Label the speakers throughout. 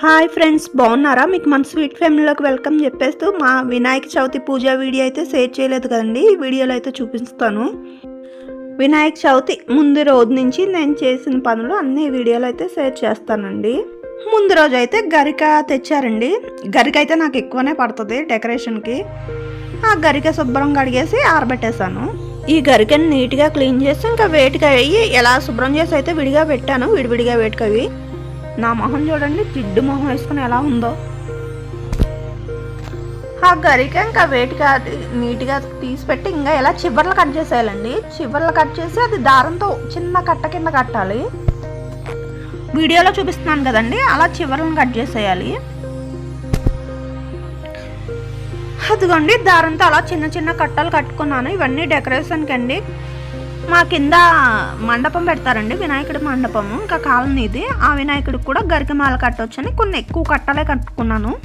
Speaker 1: Hi friends బాగున్నారా? మీకు మన స్వీట్ ఫ్యామిలీలోకి వెల్కమ్ చెప్పేస్తూ మా వినాయక చవితి పూజ వీడియో అయితే షేర్ చేయలేదు కదండి. ఈ వీడియోలో అయితే చూపిస్తాను. వినాయక చవితి ముందు రోజు నుంచి నేను చేసిన పనులు అన్ని వీడియోలో అయితే షేర్ చేస్తానండి. ముందు రోజు అయితే గరిక తెచ్చారండి. గరిక అయితే నాకు ఎక్కువనే పడుతుంది డెకరేషన్కి. ఆ గరిక శుభ్రం కడిగేసి ఆరబెట్టేశాను. ఈ గరికని నీట్గా క్లీన్ చేసి ఇంకా వేటికి అయ్యి ఎలా శుభ్రం చేసి అయితే విడిగా పెట్టాను. విడివిడిగా వేటికవి నా మొహం చూడండి జిడ్డు మొహం వేసుకుని ఎలా ఉందో. ఆ గరిక ఇంకా వేటిగా నీట్గా తీసి పెట్టి ఇంకా ఇలా చివర్లు కట్ చేసేయాలండి? చివర్లు కట్ చేసి అది దారంతో చిన్న కట్ట కింద కట్టాలి. వీడియోలో చూపిస్తున్నాను కదండి అలా చివర్లను కట్ చేసేయాలి. అదిగోండి దారంతో అలా చిన్న చిన్న కట్టలు కట్టుకున్నాను. ఇవన్నీ డెకరేషన్కి అండి. మా కింద మండపం పెడతారండి వినాయకుడి మండపము. ఇంకా కాలనీ ఇది. ఆ వినాయకుడికి కూడా గరికమాల కట్టొచ్చని కొన్ని ఎక్కువ కట్టలే కట్టుకున్నాను.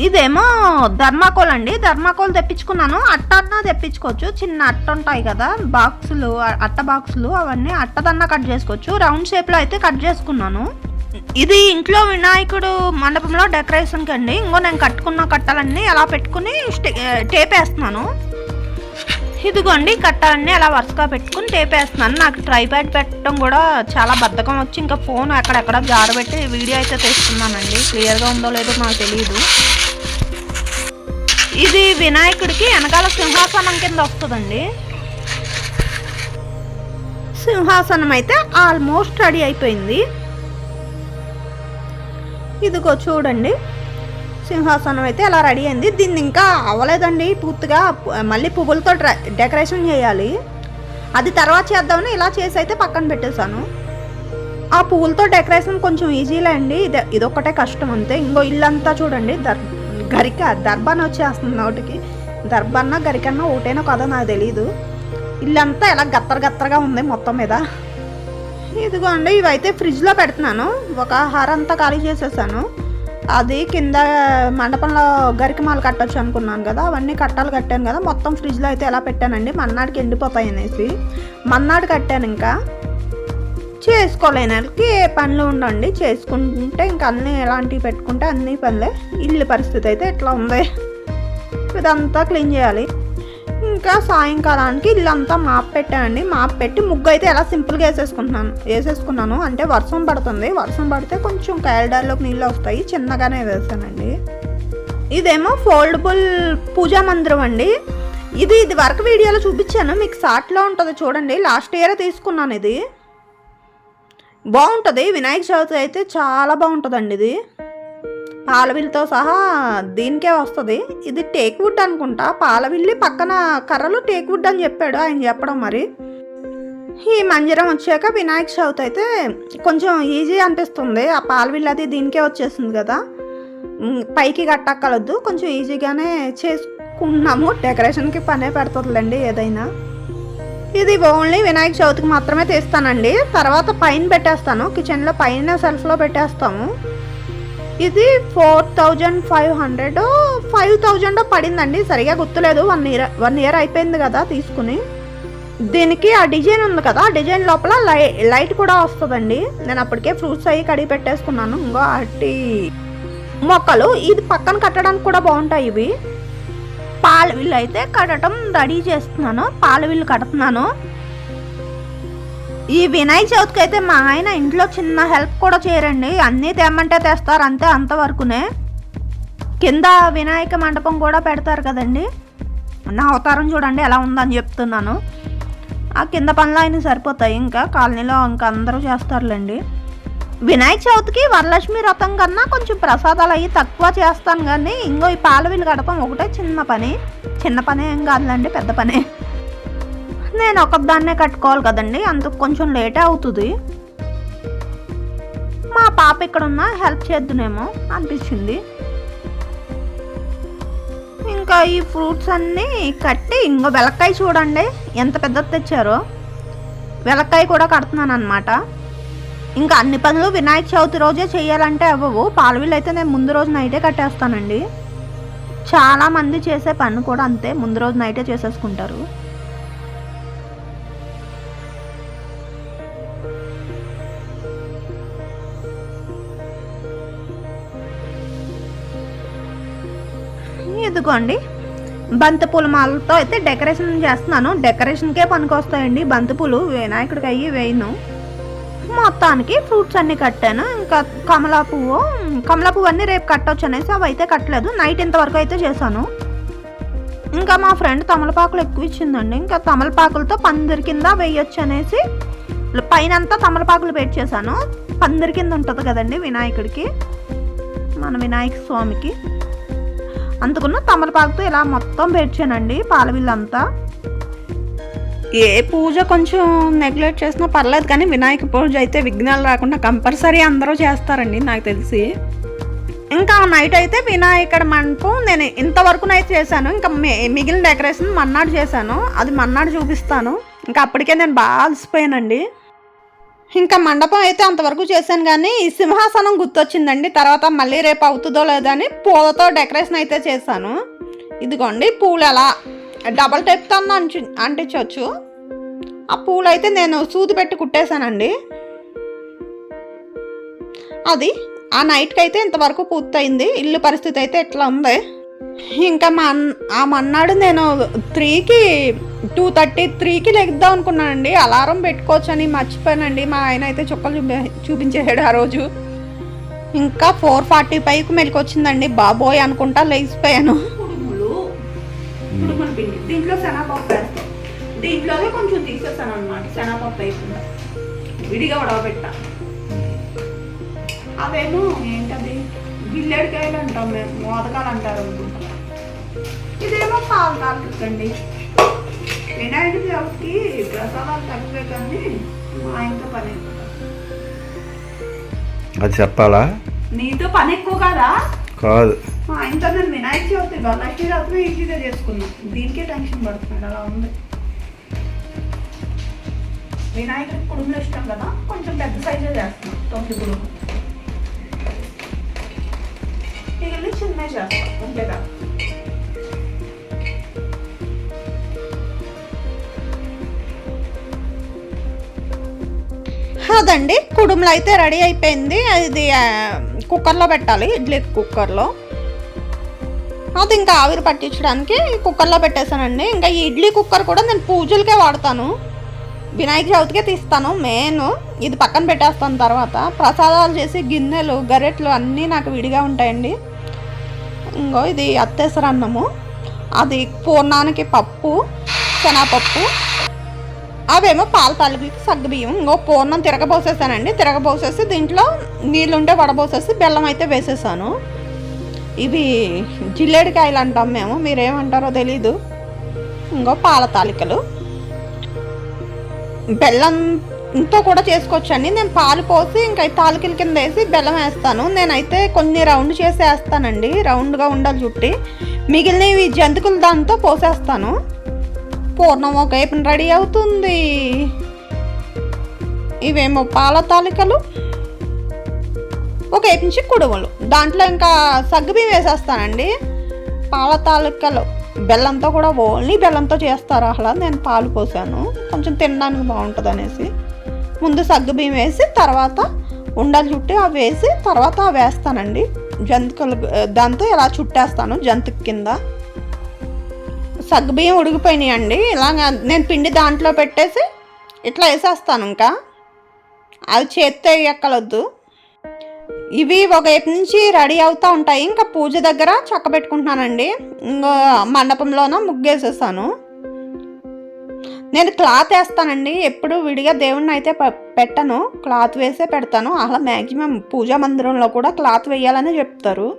Speaker 1: ఇదేమో ధర్మాకోల్ అండి. ధర్మాకోల్ తెప్పించుకున్నాను. అట్టన్నా తెప్పించుకోవచ్చు. చిన్న అట్ట ఉంటాయి కదా బాక్సులు అట్ట బాక్సులు అవన్నీ అట్టదన్నా కట్ చేసుకోవచ్చు. రౌండ్ షేప్లో అయితే కట్ చేసుకున్నాను. ఇది ఇంట్లో వినాయకుడు మండపంలో డెకరేషన్కి అండి. ఇంకో నేను కట్టుకున్న కట్టలన్నీ అలా పెట్టుకుని స్టే- టేప్ వేస్తున్నాను ఇదిగోండి కట్టాలన్నీ అలా వరుసగా పెట్టుకుని టేప్ వేస్తున్నాను నాకు ట్రైప్యాడ్ పెట్టడం కూడా చాలా బద్ధకం వచ్చి ఇంకా ఫోన్ ఎక్కడెక్కడ జారబెట్టి వీడియో అయితే తీస్తున్నానండి. క్లియర్గా ఉందో లేదో నాకు తెలియదు ఇది వినాయకుడికి వెనకాల సింహాసనం కింద వస్తుందండి. సింహాసనం అయితే ఆల్మోస్ట్ రెడీ అయిపోయింది. ఇదిగో చూడండి. సింహాసనం అయితే అలా రెడీ అయింది. దీన్ని ఇంకా అవ్వలేదండి. పూర్తిగా మళ్ళీ పువ్వులతో డెకరేషన్ చేయాలి. అది తర్వాత చేద్దామని ఇలా చేసి అయితే పక్కన పెట్టేశాను. ఆ పువ్వులతో డెకరేషన్ కొంచెం ఈజీలే అండి. ఇది ఇదొక్కటే కష్టం అంతే. ఇంకో ఇల్లంతా చూడండి. దర్ గరిక దర్బాన్ వచ్చేస్తుంది నోటికి. దర్బన్న గరికన్నా ఒకటేనో కదా నాకు తెలియదు ఇల్లంతా ఇలా గత్తర గత్తరగా ఉంది మొత్తం మీద. ఇదిగోండి ఇవైతే ఫ్రిడ్జ్లో పెడుతున్నాను. ఒక హారంతా ఖాళీ చేసేసాను. అది కింద మండపంలో గరికమాలు కట్టొచ్చు అనుకున్నాను కదా అవన్నీ కట్టాలు కట్టాను కదా మొత్తం ఫ్రిడ్జ్లో అయితే ఎలా పెట్టానండి? మన్నాడికి ఎండిపోతాయి అనేసి. మన్నాడు కట్టాను ఇంకా. చేసుకోలేని వాళ్ళకి ఏ పనులు ఉండండి చేసుకుంటే ఇంకా అన్నీ ఎలాంటివి పెట్టుకుంటే అన్ని పనులే. ఇల్లు పరిస్థితి అయితే ఎట్లా ఉంది? ఇదంతా క్లీన్ చేయాలి. ఇంకా సాయంకాలానికి ఇల్లంతా మాప్ పెట్టానండి మాప్ పెట్టి ముగ్గు అయితే ఎలా సింపుల్గా వేసేసుకుంటున్నాను. వేసేసుకున్నాను. అంటే వర్షం పడుతుంది. వర్షం పడితే కొంచెం క్యాలడార్లోకి నీళ్ళు వస్తాయి. చిన్నగానే వేసానండి. ఇదేమో ఫోల్డబుల్ పూజా మందిరం అండి. ఇది ఇది వరకు వీడియోలో చూపించాను. మీకు షార్ట్లో ఉంటుంది చూడండి. లాస్ట్ ఇయరే తీసుకున్నాను ఇది. బాగుంటుంది. వినాయక చవితి అయితే చాలా బాగుంటుందండి ఇది. పాలవిల్లితో సహా దీనికే వస్తుంది. ఇది టేక్వుడ్ అనుకుంటా. పాలవిల్లి పక్కన కర్రలు టేక్వుడ్ అని చెప్పాడు ఆయన చెప్పడం మరి. ఈ మందిరం వచ్చాక వినాయక చవితి అయితే కొంచెం ఈజీ అనిపిస్తుంది. ఆ పాలవిల్లి అది దీనికే వచ్చేసింది కదా. పైకి కట్టక్కలొద్దు కొంచెం ఈజీగానే చేసుకున్నాము డెకరేషన్కి పనే పెడుతుందిలేండి ఏదైనా. ఇది ఓన్లీ వినాయక చవితికి మాత్రమే తీస్తానండి. తర్వాత పైన పెట్టేస్తాను. కిచెన్లో పైన సెల్ఫ్లో పెట్టేస్తాము. ఇది four thousand five hundred five thousand పడిందండి. సరిగా గుర్తులేదు. వన్ ఇయర్ వన్ ఇయర్ అయిపోయింది కదా తీసుకుని. దీనికి ఆ డిజైన్ ఉంది కదా ఆ డిజైన్ లోపల లై లైట్ కూడా వస్తుందండి. నేను అప్పటికే ఫ్రూట్స్ అవి కడిగి పెట్టేసుకున్నాను. ఇంకో అట్టి మొక్కలు ఇది పక్కన కట్టడానికి కూడా బాగుంటాయి ఇవి. పాలవిల్లు అయితే కట్టడం రెడీ చేస్తున్నాను. పాలవిల్లు కడుతున్నాను. ఈ వినాయక చవితికి అయితే మా ఆయన ఇంట్లో చిన్న హెల్ప్ కూడా చేయరండి. అన్నీ తెమ్మంటే తెస్తారు అంతే అంతవరకునే. కింద వినాయక మండపం కూడా పెడతారు కదండి. నా అవతారం చూడండి ఎలా ఉందని చెప్తున్నాను. ఆ కింద పనులు ఆయన సరిపోతాయి ఇంకా కాలనీలో ఇంకా అందరూ చేస్తారులేండి. వినాయక చవితికి వరలక్ష్మి వ్రతం కన్నా కొంచెం ప్రసాదాలు అవి తక్కువ చేస్తాను కానీ ఇంకో ఈ పాలవీలు కడపం ఒకటే చిన్న పని. చిన్న పనే ఏం కాదులేండి పెద్ద పనే. నేను ఒకదాన్నే కట్టుకోవాలి కదండి అందుకు కొంచెం లేటే అవుతుంది. మా పాప ఇక్కడ ఉన్న హెల్ప్ చేద్దునేమో అనిపించింది. ఇంకా ఈ ఫ్రూట్స్ అన్నీ కట్టి ఇంకో వెలక్కాయ చూడండి ఎంత పెద్దది తెచ్చారో. వెలక్కాయ కూడా కడుతున్నాను అనమాట ఇంకా అన్ని పనులు వినాయక చవితి రోజే చేయాలంటే అవ్వవు. పాలవిల్లు అయితే నేను ముందు రోజు నైటే కట్టేస్తానండి. చాలా మంది చేసే పని కూడా అంతే ముందు రోజు నైటే చేసేసుకుంటారు. ఇదిగోండి బంతిపూల మాలతో అయితే డెకరేషన్ చేస్తున్నాను. డెకరేషన్కే పనికొస్తాయండి. బంతిపూలు వినాయకుడికి అయ్యి వేయను. మొత్తానికి ఫ్రూట్స్ అన్నీ కట్టాను. ఇంకా కమలా పువ్వు కమలా పువ్వు అన్నీ రేపు కట్టొచ్చు అనేసి అవి అయితే కట్టలేదు. నైట్ ఇంతవరకు అయితే చేశాను. ఇంకా మా ఫ్రెండ్ తమలపాకులు ఎక్కువ ఇచ్చిందండి. ఇంకా తమలపాకులతో పందిరి కింద వేయొచ్చు అనేసి పైన అంతా తమలపాకులు పెట్టి చేశాను. పందిరి కింద ఉంటుంది కదండి వినాయకుడికి మన వినాయక స్వామికి. అందుకున్న తమలపాకుతో ఇలా మొత్తం పేర్చానండి పాలవిల్లంతా. ఏ పూజ కొంచెం నెగ్లెక్ట్ చేసినా పర్లేదు కానీ వినాయక పూజ అయితే విఘ్నాలు రాకుండా కంపల్సరీ అందరూ చేస్తారండి నాకు తెలిసి. ఇంకా నైట్ అయితే వినాయకుడు మండపం నేను ఇంతవరకునైతే చేశాను. ఇంకా మి- మిగిలిన డెకరేషన్ మన్నాడు చేశాను. అది మన్నాడు చూపిస్తాను. ఇంకా అప్పటికే నేను బాగా అలసిపోయానండి. ఇంకా మండపం అయితే అంతవరకు చేశాను కానీ ఈ సింహాసనం గుర్తొచ్చిందండి. తర్వాత మళ్ళీ రేపు అవుతుందో లేదో అని పూలతో డెకరేషన్ అయితే చేశాను. ఇదిగోండి పూలు ఎలా డబల్ టైప్తో అంటి అంటించవచ్చు ఆ పూలు అయితే నేను సూది పెట్టి కుట్టేశానండి. అది ఆ నైట్కి అయితే ఇంతవరకు పూర్తయింది. ఇల్లు పరిస్థితి అయితే ఎట్లా ఉంది? ఇంకా మా ఆ మన్నాడు నేను త్రీకి టూ థర్టీ త్రీకి లెగ్దాం అనుకున్నానండి. అలారం పెట్టుకోవచ్చని మర్చిపోయానండి. మా ఆయన అయితే చుక్కలు చూపి చూపించేసాడు ఆ రోజు. ఇంకా ఫోర్ ఫార్టీ పైకి మెలికొచ్చిందండి. బాబోయ్ అనుకుంటా లేచిపోయాను. దీంట్లో శనగపప్పు దీంట్లోనే కొంచెం తీసేస్తాను అనమాట శనగపప్పు వేయకుండా. విడిగా ఉడవబెట్టా అవేమో ఏంటది? గిల్లెడికాయలు అంటాం మేము. మోదకాలు అంటారు అనుకుంటా. ఇదేమో పాలు తాకండి వినాయక చవితికి ప్రసాదాలు తక్కువే కానీ ఇంట్లో పని ఎక్కువ.
Speaker 2: అది చెప్పాలా?
Speaker 1: నీతో పని ఎక్కువ కదా?
Speaker 2: కాదు.
Speaker 1: ఆయనతో నేను వినాయక చవితి వరలక్ష్మి చవితి ఈజీగా చేసుకున్నాం. దీనికే టెన్షన్ పడుతున్నాడు అలా ఉంది. వినాయకుడికి కుడుములు ఇష్టం కదా కొంచెం పెద్ద సైజే చేస్తున్నాం తొమ్మిది కుడుము మిగిలిన చిన్న చేస్తాం అంతేగా అదండి కుడుములు అయితే రెడీ అయిపోయింది. అది కుక్కర్లో పెట్టాలి. ఇడ్లీ కుక్కర్లో. అది ఇంకా ఆవిరి పట్టించడానికి కుక్కర్లో పెట్టేశానండి. ఇంకా ఈ ఇడ్లీ కుక్కర్ కూడా నేను పూజలకే వాడతాను. వినాయక చవితికే తీస్తాను మెయిన్. ఇది పక్కన పెట్టేస్తాను తర్వాత. ప్రసాదాలు చేసి గిన్నెలు గరెట్లు అన్నీ నాకు విడిగా ఉంటాయండి. ఇంకో ఇది అత్తేసరన్నము అది పూర్ణానికి పప్పు శనగపప్పు అవేమో పాల తాలికలకి సగ్గుబియ్యం ఇంకో పూర్ణం తిరగబోసేసానండి. తిరగబోసేసి దీంట్లో నీళ్ళుంటే వడబోసేసి బెల్లం అయితే వేసేసాను. ఇవి జిల్లేడికాయలు అంటాం మేము మీరేమంటారో తెలీదు. ఇంకో పాల తాలికలు. బెల్లంతో కూడా చేసుకోవచ్చండి. నేను పాలు పోసి ఇంకా తాలికల కింద వేసి బెల్లం వేస్తాను. నేనైతే కొన్ని రౌండ్ చేసి వేస్తానండి రౌండ్గా ఉండాలి చుట్టి మిగిలినవి జంతికలు దాంతో పోసేస్తాను. పూర్ణం ఒక వైపున రెడీ అవుతుంది. ఇవేమో పాల తాలికలు ఒక వైపు నుంచి కుడుములు దాంట్లో ఇంకా సగ్గుబియ్యం వేసేస్తానండి. పాల తాలికలు బెల్లంతో కూడా ఓన్లీ బెల్లంతో చేస్తారు అలా నేను పాలు పోసాను. కొంచెం తినడానికి బాగుంటుంది అనేసి. ముందు సగ్గుబియ్యం వేసి తర్వాత ఉండలు చుట్టి అవి వేసి తర్వాత అవి వేస్తానండి. జంతికలు దాంతో ఇలా చుట్టేస్తాను జంతిక కింద. సగ్గుబియ్యం ఉడిగిపోయినాయి అండి ఇలాగ నేను పిండి దాంట్లో పెట్టేసి ఇట్లా వేసేస్తాను ఇంకా. అవి చేత్తో ఎక్కలొద్దు ఇవి ఒకవైపు నుంచి రెడీ అవుతూ ఉంటాయి. ఇంకా పూజ దగ్గర చక్క పెట్టుకుంటున్నానండి. ఇంకా మండపంలోన ముగ్గేసేసాను నేను క్లాత్ వేస్తానండి. ఎప్పుడు విడిగా దేవుణ్ణి అయితే పెట్టను. క్లాత్ వేసే పెడతాను. అలా మ్యాక్సిమం పూజా మందిరంలో కూడా క్లాత్ వేయాలని చెప్తారు.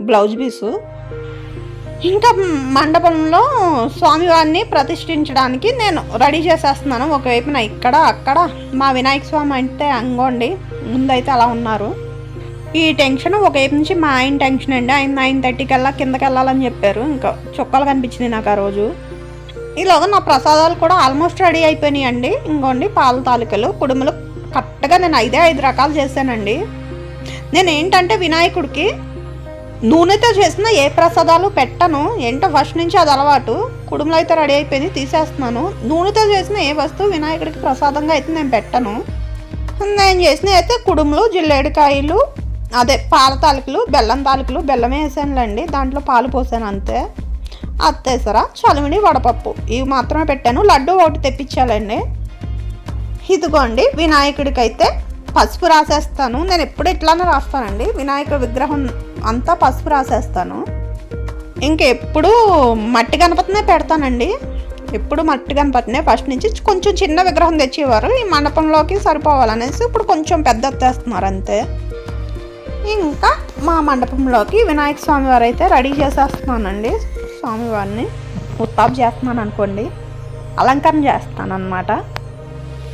Speaker 1: Blouse piece. ఇంకా మండపంలో స్వామివారిని ప్రతిష్ఠించడానికి నేను రెడీ చేసేస్తున్నాను. ఒకవైపున ఇక్కడ అక్కడ. మా వినాయక స్వామి అంటే అంగోండి ముందైతే అలా ఉన్నారు. ఈ టెన్షన్ ఒకవైపు నుంచి మా ఆయన టెన్షన్ అండి. ఆయన నైన్ థర్టీకి వెళ్ళా కిందకి వెళ్ళాలని చెప్పారు. ఇంకా చుక్కలు కనిపించింది నాకు ఆ రోజు. ఇలాగ నా ప్రసాదాలు కూడా ఆల్మోస్ట్ రెడీ అయిపోయినాయి అండి ఇంకోండి పాల తాలూకలు కుడుములు. కరెక్ట్గా నేను ఐదే ఐదు రకాలు చేశానండి. నేను ఏంటంటే వినాయకుడికి నూనెతో చేసిన ఏ ప్రసాదాలు పెట్టను. ఏంటో ఫస్ట్ నుంచి అది అలవాటు. కుడుములు అయితే రెడీ అయిపోయింది తీసేస్తున్నాను. నూనెతో చేసిన ఏ వస్తువు వినాయకుడికి ప్రసాదంగా అయితే నేను పెట్టను. నేను చేసిన అయితే కుడుములు జిల్లేడికాయలు అదే పాల తాలికలు బెల్లం తాలికలు బెల్లం వేసానులేండి. దాంట్లో పాలు పోసాను అంతే. అత్తేసరా చలిమిడి వడపప్పు. ఇవి మాత్రమే పెట్టాను. లడ్డు ఒకటి తెప్పించాలండి. ఇదిగోండి వినాయకుడికి అయితే పసుపు రాసేస్తాను. నేను ఎప్పుడు ఇట్లానే రాస్తానండి. వినాయకుడి విగ్రహం అంతా పసుపు రాసేస్తాను. ఇంకెప్పుడు మట్టి గణపతినే పెడతానండి. ఎప్పుడు మట్టి గణపతినే ఫస్ట్ నుంచి కొంచెం చిన్న విగ్రహం తెచ్చేవారు. ఈ మండపంలోకి సరిపోవాలనేసి ఇప్పుడు కొంచెం పెద్ద ఎత్తేస్తున్నారు అంతే. ఇంకా మా మండపంలోకి వినాయక స్వామి వారు అయితే రెడీ చేసేస్తున్నానండి. స్వామివారిని ఉత్తాపు చేస్తున్నాను అనుకోండి. అలంకరణ చేస్తాను అనమాట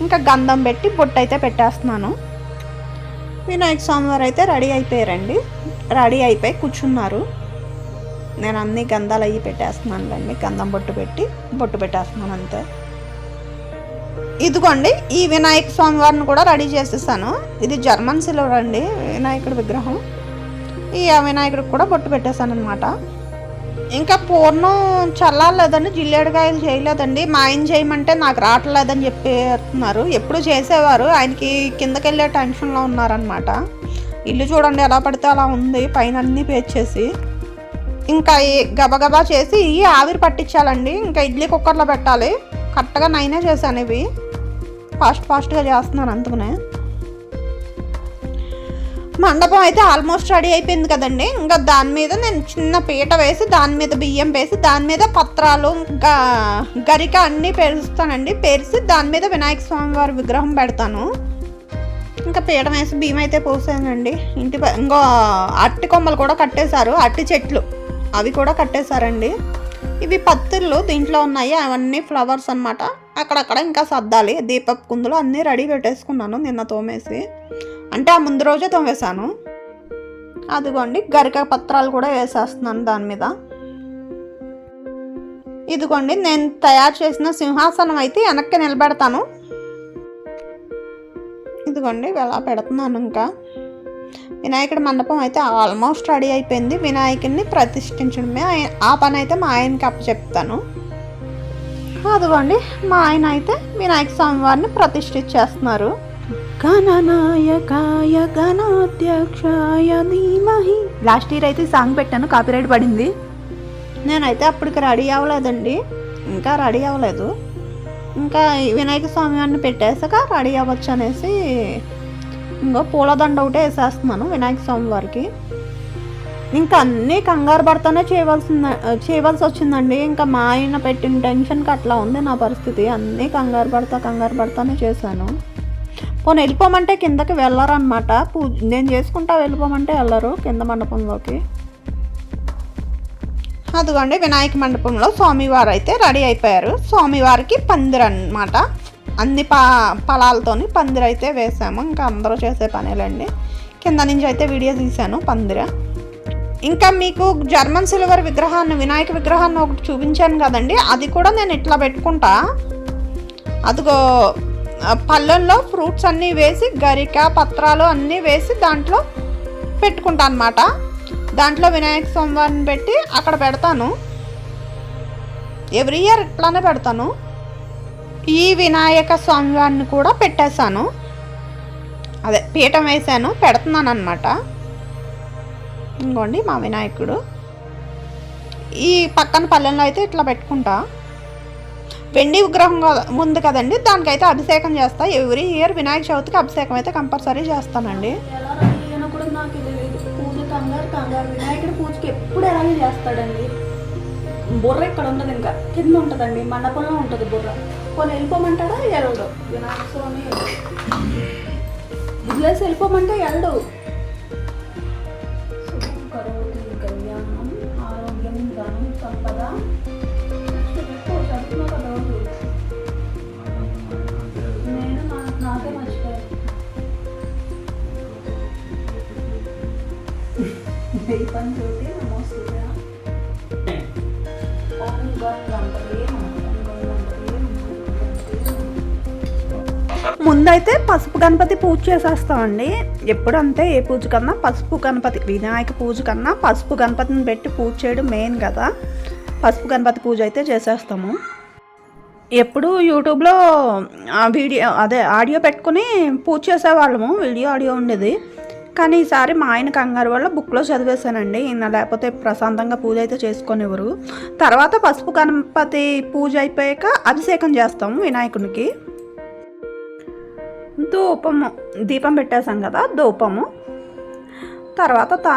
Speaker 1: ఇంకా గంధం పెట్టి బొట్టు అయితే పెట్టేస్తున్నాను. వినాయక స్వామి వారు అయితే రెడీ అయిపోయారండి రెడీ. అయిపోయి కూర్చున్నారు. నేను అన్ని గంధాలు అయ్యి పెట్టేస్తున్నానులేండి గంధం బొట్టు పెట్టి బొట్టు పెట్టేస్తున్నాను అంతే. ఇదిగోండి ఈ వినాయక స్వామి వారిని కూడా రెడీ చేసేసాను. ఇది జర్మన్ సిల్వర్ అండి వినాయకుడి విగ్రహం. ఈ వినాయకుడికి కూడా బొట్టు పెట్టేశాను అనమాట ఇంకా పూర్ణం చల్లాలేదండి జిల్లేడుకాయలు చేయలేదండి. మా ఆయన చేయమంటే నాకు రావట్లేదని చెప్పేస్తున్నారు. ఎప్పుడు చేసేవారు ఆయనకి కిందకి వెళ్ళే టెన్షన్లో ఉన్నారనమాట ఇల్లు చూడండి ఎలా పడితే అలా ఉంది పైన అన్నీ పేర్చేసి. ఇంకా గబగబా చేసి ఇవి ఆవిరి పట్టించాలండి. ఇంకా ఇడ్లీ కుక్కర్లో పెట్టాలి. కరెక్ట్గా నైనే చేశాను ఇవి. ఫాస్ట్ ఫాస్ట్గా చేస్తున్నాను అందుకనే. మండపం అయితే ఆల్మోస్ట్ రెడీ అయిపోయింది కదండి. ఇంకా దాని మీద నేను చిన్న పీట వేసి దాని మీద బియ్యం వేసి దాని మీద పత్రాలు ఇంకా గరిక అన్నీ పేరుస్తానండి. పేర్చి దాని మీద వినాయక స్వామి వారి విగ్రహం పెడతాను. ఇంకా పీట వేసి బియ్యం అయితే పోసానండి. ఇంటి ఇంకో అట్టి కొమ్మలు కూడా కట్టేశారు. అట్టి చెట్లు అవి కూడా కట్టేశారండి. ఇవి పత్తులు దీంట్లో ఉన్నాయి. అవన్నీ ఫ్లవర్స్ అన్నమాట. అక్కడక్కడ ఇంకా సర్దాలి. దీపపు కుందులు అన్నీ రెడీ పెట్టేసుకున్నాను నిన్న తోమేసి. అంటే ఆ ముందు రోజే తోమేశాను. అదిగోండి గరిక పత్రాలు కూడా వేసేస్తున్నాను దాని మీద. ఇదిగోండి నేను తయారు చేసిన సింహాసనం అయితే వెనక్కి నిలబెడతాను. ఇదిగోండి ఇలా పెడుతున్నాను ఇంకా. వినాయకుడి మండపం అయితే ఆల్మోస్ట్ రెడీ అయిపోయింది. వినాయకుడిని ప్రతిష్ఠించడమే. ఆ పని అయితే మా ఆయనకి అప్పచెప్తాను. అదిగోండి. మా ఆయన అయితే వినాయక స్వామి వారిని ప్రతిష్ఠించేస్తున్నారు. గణనాయకాయ గణాధ్యక్షాయ ధీమహి. లాస్ట్ ఇయర్ అయితే సాంగ్ పెట్టాను కాపీరైట్ పడింది. నేనైతే అప్పటికి రెడీ అవ్వలేదండి. ఇంకా రెడీ అవ్వలేదు. ఇంకా వినాయక స్వామి వారిని పెట్టేసాక రెడీ అవ్వచ్చు అనేసి ఇంకో పూలదండ ఒకటే వేసేస్తున్నాను వినాయక స్వామి వారికి. ఇంకా అన్నీ కంగారు పడతానే చేయవలసింది చేయవలసి వచ్చిందండి. ఇంకా మా ఆయన పెట్టిన టెన్షన్కి అట్లా ఉంది నా పరిస్థితి. అన్నీ కంగారు పడతా కంగారు పడతానే చేశాను. పోనీ వెళ్ళిపోమంటే కిందకి వెళ్ళరనమాట పూజ నేను చేసుకుంటా వెళ్ళిపోమంటే వెళ్ళరు కింద మండపంలోకి. అదిగోండి వినాయక మండపంలో స్వామివారు అయితే రెడీ అయిపోయారు. స్వామివారికి పందిరు అనమాట అన్ని పా ఫలాలతోని పందిరైతే అయితే వేసాము. ఇంకా అందరూ చేసే పనేలండి. కింద నుంచి అయితే వీడియో తీశాను పందిర. ఇంకా మీకు జర్మన్ సిల్వర్ విగ్రహాన్ని వినాయక విగ్రహాన్ని ఒకటి చూపించాను కదండి. అది కూడా నేను ఇట్లా పెట్టుకుంటా. అదిగో ఆ పళ్ళల్లో ఫ్రూట్స్ అన్నీ వేసి గరిక పత్రాలు అన్నీ వేసి దాంట్లో పెట్టుకుంటా అనమాట దాంట్లో వినాయక స్వామివారిని పెట్టి అక్కడ పెడతాను. ఎవ్రీ ఇయర్ ఇట్లానే పెడతాను. ఈ వినాయక స్వామివారిని కూడా పెట్టేశాను. అదే పీఠం వేసాను పెడుతున్నాను అనమాట ఇంకోండి మా వినాయకుడు. ఈ పక్కన పల్లెల్లో అయితే ఇట్లా పెట్టుకుంటా. వెండి విగ్రహం ఉంది కదండి దానికైతే అభిషేకం చేస్తా. ఎవ్రీ ఇయర్ వినాయక చవితికి అభిషేకం అయితే కంపల్సరీ చేస్తానండి.
Speaker 2: వినాయకుడి పూజకి ఎప్పుడు ఎలాగే చేస్తాడండి? బుర్ర ఇక్కడ ఉండదు ఇంకా. కింద ఉంటుందండి మండపంలో ఉంటుంది బుర్ర. కొన్ని వెళ్ళిపోమంటారా? ఎరడు వినాయక స్వామి. వదిలేసి వెళ్ళిపోమంటే ఎరడు దీపం జ్యోతి నమోస్తుత ఓం గం గణపతే
Speaker 1: ముందైతే పసుపు గణపతి పూజ చేసేస్తామండి ఎప్పుడు అంతే ఏ పూజ కన్నా పసుపు గణపతి వినాయక పూజ కన్నా పసుపు గణపతిని పెట్టి పూజ చేయడం మెయిన్ కదా. పసుపు గణపతి పూజ అయితే చేసేస్తాము. ఎప్పుడు యూట్యూబ్లో వీడియో అదే ఆడియో పెట్టుకుని పూజ చేసేవాళ్ళము వీడియో ఆడియో ఉండేది. కానీ ఈసారి మా ఆయన కంగారు వల్ల బుక్లో చదివేశానండి. ఈయన లేకపోతే ప్రశాంతంగా పూజ అయితే చేసుకునేవారు. తర్వాత పసుపు గణపతి పూజ అయిపోయాక అభిషేకం చేస్తాము వినాయకునికి. ధూపము దీపం పెట్టేశాం కదా ధూపము. తర్వాత తా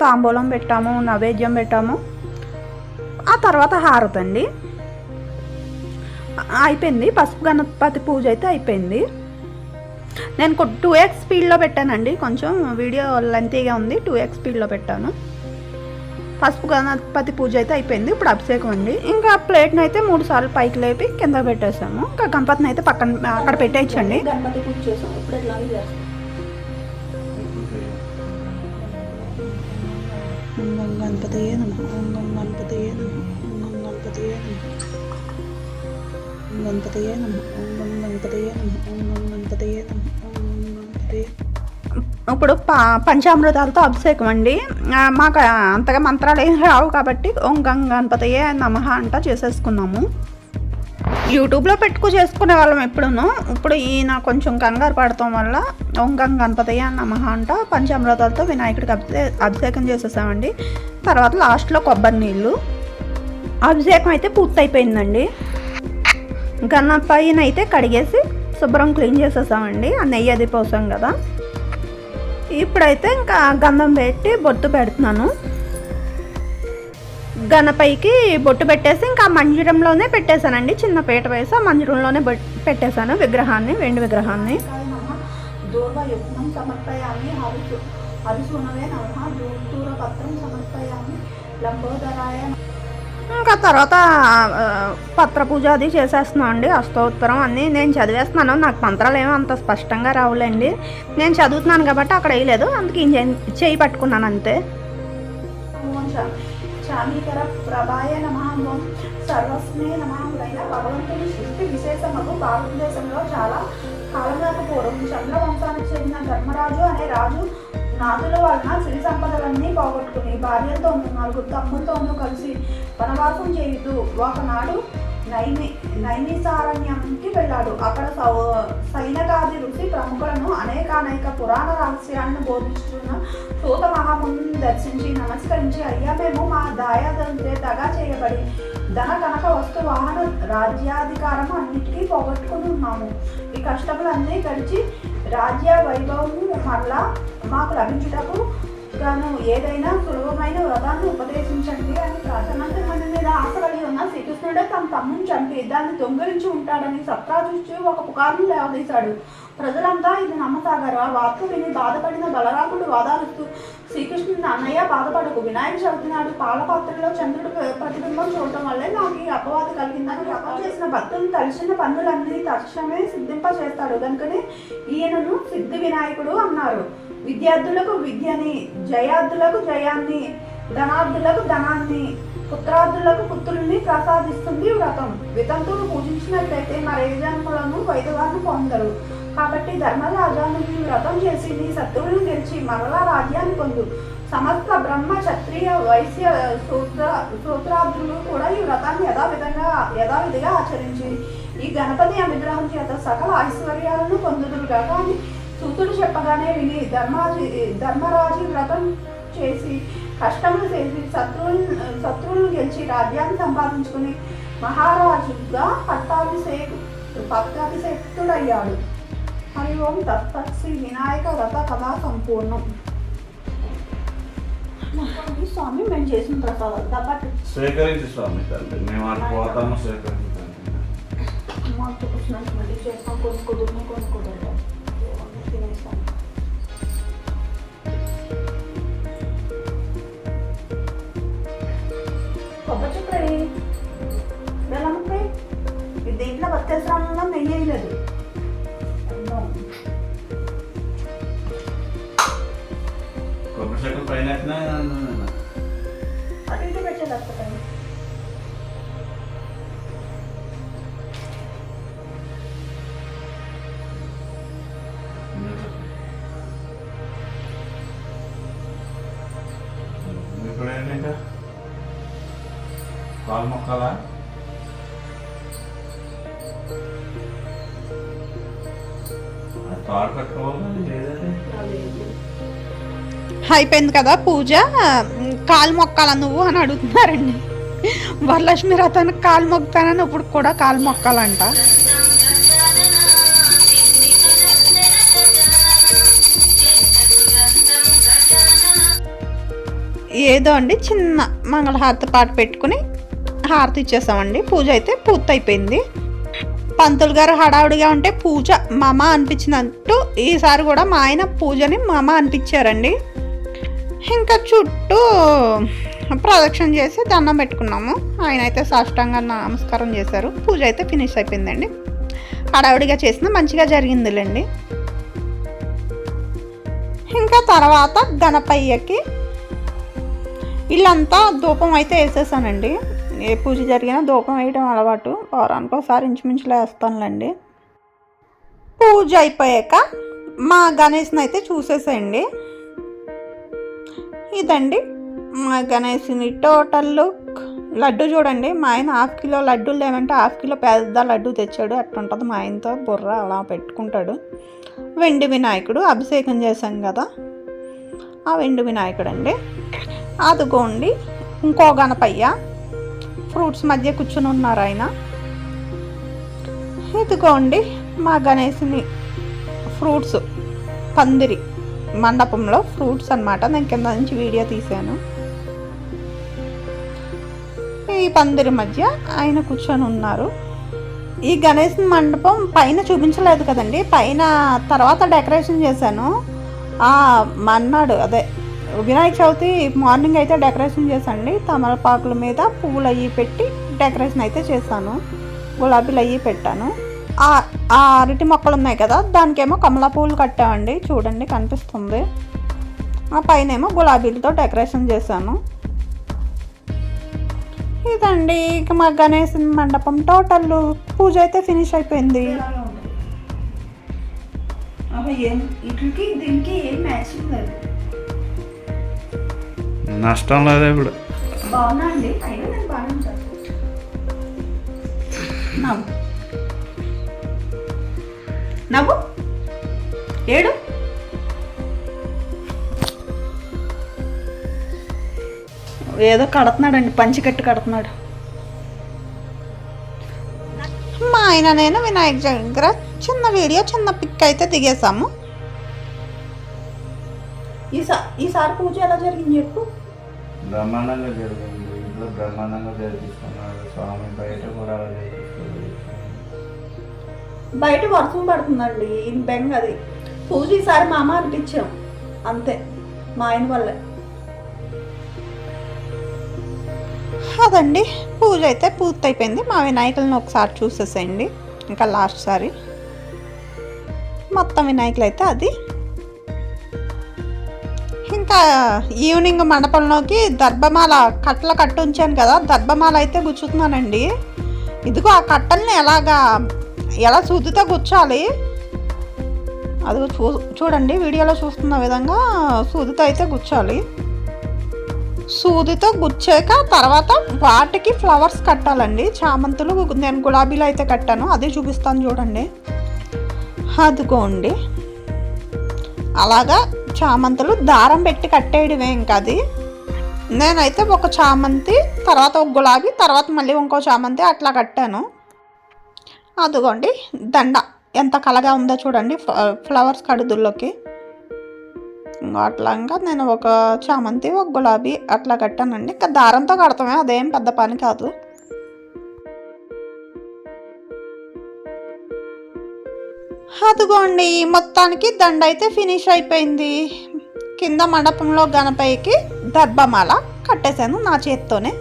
Speaker 1: తాంబూలం పెట్టాము నైవేద్యం పెట్టాము. ఆ తర్వాత హారతండి అండి. అయిపోయింది. పసుపు గణపతి పూజ అయితే అయిపోయింది. నేను టూ ఎక్స్ స్పీడ్లో పెట్టానండి. కొంచెం వీడియో లెంతీగా ఉంది. టూ ఎక్స్ స్పీడ్లో పెట్టాను. పసుపు గణపతి పూజ అయితే అయిపోయింది. ఇప్పుడు అభిషేకం అండి. ఇంకా ప్లేట్ని అయితే మూడు సార్లు పైకి లేపి కింద పెట్టేసాము ఇంకా గణపతిని అయితే పక్కన అక్కడ పెట్టేయచ్చండి.
Speaker 2: గణపతి పూజ చేసాం ఇప్పుడు ఎట్లాగే చేస్తాం.
Speaker 1: ఓం గణపతయే నమ. ఓం గం గణపతయే నమ. ఓం గం గణపతయే నమ. ఓం గణపతయే నమ. ఓం గం గణపతయే ఓం ఓం ఇప్పుడు ప పంచామృతాలతో అభిషేకం అండి. మాకు అంతగా మంత్రాలు ఏం రావు కాబట్టి ఓం గణపతయ్య గణపతయే అంట చేసేసుకున్నాము. యూట్యూబ్లో పెట్టుకు చేసుకునే వాళ్ళం ఎప్పుడును. ఇప్పుడు ఈయన కొంచెం కంగారు పడటం వల్ల ఓం గణపతయ్య నమహ అంట పంచామృతాలతో వినాయకుడికి అభిషే అభిషేకం చేసేసామండి. తర్వాత లాస్ట్లో కొబ్బరి నీళ్ళు. అభిషేకం అయితే పూర్తయిపోయిందండి. గణపయ్యని అయితే కడిగేసి శుభ్రం క్లీన్ చేసేసామండి. ఆ నెయ్యి అది పోసాం కదా. ఇప్పుడైతే ఇంకా గంధం పెట్టి బొట్టు పెడుతున్నాను. గనపైకి బొట్టు పెట్టేసి ఇంకా మంజురంలోనే పెట్టేశానండి. చిన్న పీట వేసి ఆ మంజురంలోనే పెట్టేశాను విగ్రహాన్ని వెండి విగ్రహాన్ని.
Speaker 2: సమర్పయామి
Speaker 1: ఇంకా తర్వాత పత్ర పూజ అది చేసేస్తున్నాం అండి అష్టోత్తరం అన్నీ నేను చదివేస్తున్నాను. నాకు మంత్రాలు ఏమో అంత స్పష్టంగా రావులేండి. నేను చదువుతున్నాను కాబట్టి అక్కడ వేయలేదు. అందుకే ఈయన చేయి- పట్టుకున్నాను అంతే.
Speaker 2: చామీకర ప్రభాయ నమ సర్వస్మే నమాములైన భగవంతుని సృష్టి విశేషములు భారతదేశంలో చాలా కాలంగా పూర్వం చంద్రవంశానికి చెందిన ధర్మరాజు అనే రాజు నాదుల వలన సిరి సంపదలన్నీ పోగొట్టుకుని భార్యతో నలుగురు తమ్ములతోనూ కలిసి వనవాసం చేయుతూ ఒకనాడు నైమి నైమిసారణ్యానికి వెళ్ళాడు. అక్కడ సౌ సైనకాది ఋషి ప్రముఖులను అనేక అనేక పురాణ రహస్యాలను బోధిస్తున్న సూత మహాముని దర్శించి నమస్కరించి అయ్యా మేము మా దాయాదంతే దగా చేయబడి ధన కనక వస్తు వాహన రాజ్యాధికారం అన్నిటికీ పోగొట్టుకుని ఉన్నాము. ఈ కష్టములన్నీ గడిచి రాజ్య వైభవము మరలా మాకు లభించుటకు గాను ఏదైనా సులభమైన వ్రతాన్ని ఉపదేశించండి అని ప్రార్థనంతమంది మీద ఆశపడి ఉన్న శ్రీకృష్ణుడే తన తమ్ముని చంపి దాన్ని దొంగిలించి ఉంటాడని సత్రాజుష్టి ఒక పుకారును లేవదీశాడు. ప్రజలంతా ఇది నమ్మసాగారు. ఆ వార్త విని బాధపడిన బలరాముడు వాదాలుస్తూ శ్రీకృష్ణుని అన్నయ్య బాధపడకు. వినాయక చవితి నాడు పాలపాత్రలో చంద్రుడు ప్ర- ప్రతిబింబం చూడటం వల్లే నాకు ఈ అపవాది కలిగిందని వ్రతం చేసిన భక్తులు తలిచిన పనులన్నీ తక్షణమే సిద్ధింప చేస్తాడు కనుకనే ఈయనను సిద్ధి వినాయకుడు అన్నారు. విద్యార్థులకు విద్యని జయార్థులకు జయాన్ని ధనార్థులకు ధనాన్ని పుత్రార్థులకు పుత్రుల్ని ప్రసాదిస్తుంది వ్రతం. వితంతువును పూజించినట్లయితే మరే జన్మలను వైదవాన్ని పొందరు. కాబట్టి ధర్మరాజాను ఈ వ్రతం చేసి నీ శత్రువులను గెలిచి మరలా రాజ్యాన్ని పొందు. సమస్త బ్రహ్మ క్షత్రియ వైశ్య సూత్ర సూత్రార్థులు కూడా ఈ వ్రతాన్ని యథావిధంగా యథావిధిగా ఆచరించి ఈ గణపతి అనుగ్రహం చేత సకల ఐశ్వర్యాలను పొందుదురుగా కానీ సూతుడు చెప్పగానే విని ధర్మాజి ధర్మరాజు వ్రతం చేసి కష్టములు చేసి శత్రువులను శత్రువులను గెలిచి రాజ్యాన్ని సంపాదించుకుని మహారాజుగా పట్టాభిషేక్ పట్టాభిషేక్తుడయ్యాడు. హరి ఓం దత్తత్ శ్రీ వినాయక వ్రత కథా సంపూర్ణం. స్వామి మేము చేసిన ప్రసాదం. దప్పటి
Speaker 3: స్వీకరించి స్వామి తండ్రి. మేము అటు పోతాము స్వీకరించి తండ్రి.
Speaker 2: మాకు కొన్ని కొన్ని కుదరదు తినేస్తాం కొబ్బరి చిక్కడి బెల్లముక్కై ఇది దీంట్లో బత్తేశ్రామంలో నెయ్యి వేయలేదు.
Speaker 3: కొబ్బరి చెట్టు పైన
Speaker 2: అటు ఇటు పెట్టేది అక్కడ
Speaker 1: అయిపోయింది కదా పూజ. కాలు మొక్కాల నువ్వు అని అడుగుతున్నారండి. వరలక్ష్మి రథానికి కాలు మొక్కుతానని ఇప్పుడు కూడా కాలు మొక్కాలంట. ఏదో అండి చిన్న మంగళహారతి పాట పెట్టుకుని హారతి ఇచ్చేసామండి. పూజ అయితే పూర్తయిపోయింది. పంతులు గారు హడావుడిగా ఉంటే పూజ మమ అనిపించినట్టు ఈసారి కూడా మా ఆయన పూజని మమ అనిపించారండి. ఇంకా చుట్టూ ప్రదక్షిణ చేసి దండం పెట్టుకున్నాము. ఆయన అయితే సాష్టంగా నమస్కారం చేశారు. పూజ అయితే ఫినిష్ అయిపోయిందండి. హడావిడిగా చేసిన మంచిగా జరిగిందిలేండి. ఇంకా తర్వాత గణపయ్యకి ఇల్లంతా ధూపం అయితే వేసేసానండి. ఏ పూజ జరిగినా ధూపం వేయడం అలవాటు. వారానికి ఒకసారి ఇంచుమించులో వేస్తానులేండి. పూజ అయిపోయాక మా గణేష్ని అయితే చూసేసేయండి. ఇదండి. మా గణేష్ని టోటల్ లుక్. లడ్డు చూడండి. మా ఆయన హాఫ్ కిలో లడ్డూలు లేవంటే హాఫ్ కిలో పెద్ద లడ్డు తెచ్చాడు. అట్టుంటుంది మా ఆయనతో. బుర్ర అలా పెట్టుకుంటాడు. వెండి వినాయకుడు అభిషేకం చేశాం కదా. ఆ వెండి వినాయకుడు అండి అదిగోండి. ఇంకో గణపయ్య. ఫ్రూట్స్ మధ్య కూర్చుని ఉన్నారు ఆయన. ఇదిగోండి మా గణేష్ని ఫ్రూట్స్. పందిరి. మండపంలో ఫ్రూట్స్ అన్నమాట. నేను కింద నుంచి వీడియో తీశాను. ఈ పందిరి మధ్య ఆయన కూర్చొని ఉన్నారు. ఈ గణేష్ మండపం పైన చూపించలేదు కదండి. పైన తర్వాత డెకరేషన్ చేశాను. ఆ మన్నాడు అదే వినాయక చవితి మార్నింగ్ అయితే డెకరేషన్ చేశాండి తమలపాకుల మీద పువ్వులు అయ్యి పెట్టి డెకరేషన్ అయితే చేశాను. గులాబీలు అయ్యి పెట్టాను. ఆ ఆ అరటి మొక్కలు ఉన్నాయి కదా దానికేమో కమలా పువ్వులు కట్టామండి. చూడండి కనిపిస్తుంది. ఆ పైన ఏమో గులాబీలతో డెకరేషన్ చేశాను. ఇదండి ఇక మా గణేష్ మండపం. టోటల్ పూజ అయితే ఫినిష్ అయిపోయింది.
Speaker 2: ఏం ఇట్లకి దీనికి ఏం మ్యాచింగ్ లేదు
Speaker 3: నష్టం లేదు ఇప్పుడు.
Speaker 2: బాగున్నా అండి? అయినా నేను బాగానే ఉంటాను
Speaker 1: నవ్వు. ఏడు. ఏదో కడుతున్నాడండి పంచి కట్టు కడుతున్నాడు. మా ఆయన నేను వినాయక దగ్గర చిన్న వీడియో చిన్న పిక్ అయితే దిగేసాము
Speaker 2: ఈసారి ఈసారి పూజ ఎలా జరిగింది చెప్పు.
Speaker 3: బ్రహ్మాండంగా జరిగింది. ఇంట్లో బ్రహ్మాండంగా జరిపిస్తున్నారు. స్వామి బయట కూడా అలా జరిపిస్తున్నారు
Speaker 2: బయట వర్షం పడుతుందండి ఈ బెంగ అది. పూజ ఈసారి మా అమ్మ అనిపించాం అంతే మా ఆయన వల్లే.
Speaker 1: అదండి పూజ అయితే పూర్తయిపోయింది. మా వినాయకులను ఒకసారి చూసేసేయండి ఇంకా లాస్ట్ సారి. మొత్తం వినాయకులు అయితే అది. ఇంకా ఈవినింగ్ మండపంలోకి దర్భమాల కట్టలు కట్టు ఉంచాను కదా దర్భమాల అయితే గుచ్చుతున్నానండి. ఇదిగో ఆ కట్టల్ని ఎలాగా ఎలా సూదితో గుచ్చాలి అది చూ చూడండి వీడియోలో చూస్తున్న విధంగా సూదితో అయితే గుచ్చాలి సూదితో గుచ్చాక తర్వాత వాటికి ఫ్లవర్స్ కట్టాలండి. చామంతులు నేను గులాబీలు అయితే కట్టాను. అదే చూపిస్తాను చూడండి. అదుకోండి అలాగా చామంతులు దారం పెట్టి కట్టేయడమే ఇంకా అది. నేనైతే ఒక చామంతి తర్వాత ఒక గులాబీ తర్వాత మళ్ళీ ఇంకో చామంతి అట్లా కట్టాను. అదిగోండి దండ. ఎంత కలగా ఉందో చూడండి ఫ్ల- ఫ్లవర్స్ కడుదుల్లోకి. అట్లాగా నేను ఒక చామంతి ఒక గులాబీ అట్లా కట్టానండి. ఇంకా దారంతో కడతామే అదేం పెద్ద పని కాదు. అదిగోండి మొత్తానికి దండ అయితే ఫినిష్ అయిపోయింది. కింద మండపంలో గణపయ్యకి దర్భమాల కట్టేశాను నా చేత్తోనే.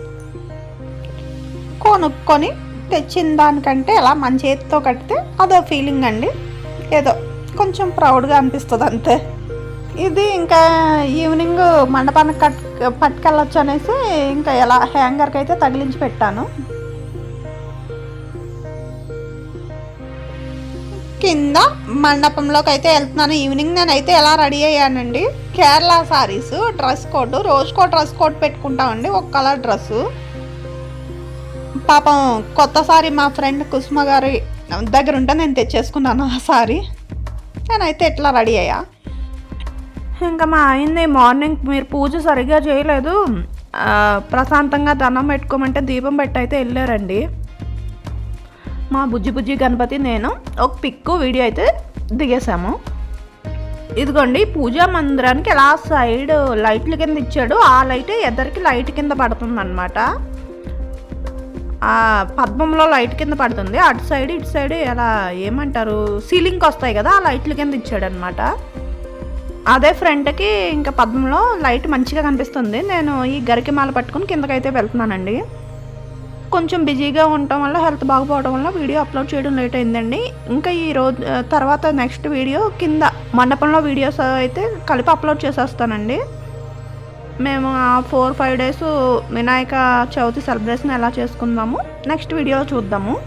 Speaker 1: కొనుక్కొని తెచ్చిన దానికంటే అలా మన చేతితో కడితే అదో ఫీలింగ్ అండి. ఏదో కొంచెం ప్రౌడ్గా అనిపిస్తుంది అంతే. ఇది ఇంకా ఈవినింగ్ మండపానికి కట్ పట్టుకెళ్ళొచ్చు అనేసి ఇంకా ఎలా హ్యాంగర్కి అయితే తగిలించి పెట్టాను. కింద మండపంలోకి అయితే వెళ్తున్నాను. ఈవినింగ్ నేనైతే ఎలా రెడీ అయ్యానండి. కేరళ సారీస్ డ్రెస్ కోడ్ రోజుకో డ్రెస్ కోడ్ పెట్టుకుంటామండి. ఒక కలర్ డ్రెస్సు పాపం కొత్త సారీ మా ఫ్రెండ్ కుసుమ గారి దగ్గర ఉంటే నేను తెచ్చేసుకున్నాను ఆ సారీ. నేనైతే ఎట్లా రెడీ అయ్యా? ఇంకా మా ఆయన్ని మార్నింగ్ మీరు పూజ సరిగ్గా చేయలేదు. ప్రశాంతంగా దండం పెట్టుకోమంటే దీపం పెట్టి అయితే వెళ్ళారండి. మా బుజ్జి బుజ్జి గణపతి నేను ఒక పిక్కు వీడియో అయితే దిగేసాము ఇదిగోండి పూజా మందిరానికి ఎలా సైడ్ లైట్ల కింద ఇచ్చాడు ఆ లైట్ ఎదరికి లైట్ కింద పడుతుంది అనమాట ఆ పద్మంలో లైట్ కింద పడుతుంది. అటు సైడ్ ఇటు సైడ్ ఎలా ఏమంటారు? సీలింగ్కి వస్తాయి కదా ఆ లైట్ల కింద ఇచ్చాడనమాట అదే ఫ్రంట్కి ఇంకా పద్మంలో లైట్ మంచిగా కనిపిస్తుంది. నేను ఈ గరికి మాల పట్టుకుని కిందకైతే వెళ్తున్నానండి. కొంచెం బిజీగా ఉండటం వల్ల హెల్త్ బాగుపోవడం వల్ల వీడియో అప్లోడ్ చేయడం లేట్ అయిందండి. ఇంకా ఈ రోజు తర్వాత నెక్స్ట్ వీడియో కింద మండపంలో వీడియోస్ అయితే కలిపి అప్లోడ్ చేసేస్తానండి. మేము ఆ four five days Vinayaka Chavithi celebration ఎలా చేసుకుందాము? నెక్స్ట్ వీడియోలో చూద్దాము.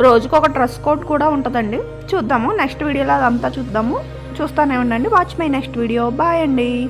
Speaker 1: రోజుకు ఒక డ్రెస్ కోడ్ కూడా ఉంటుందండి. చూద్దాము. నెక్స్ట్ వీడియోలో అదంతా చూద్దాము. చూస్తానే ఉండండి. Watch my next video bye అండి.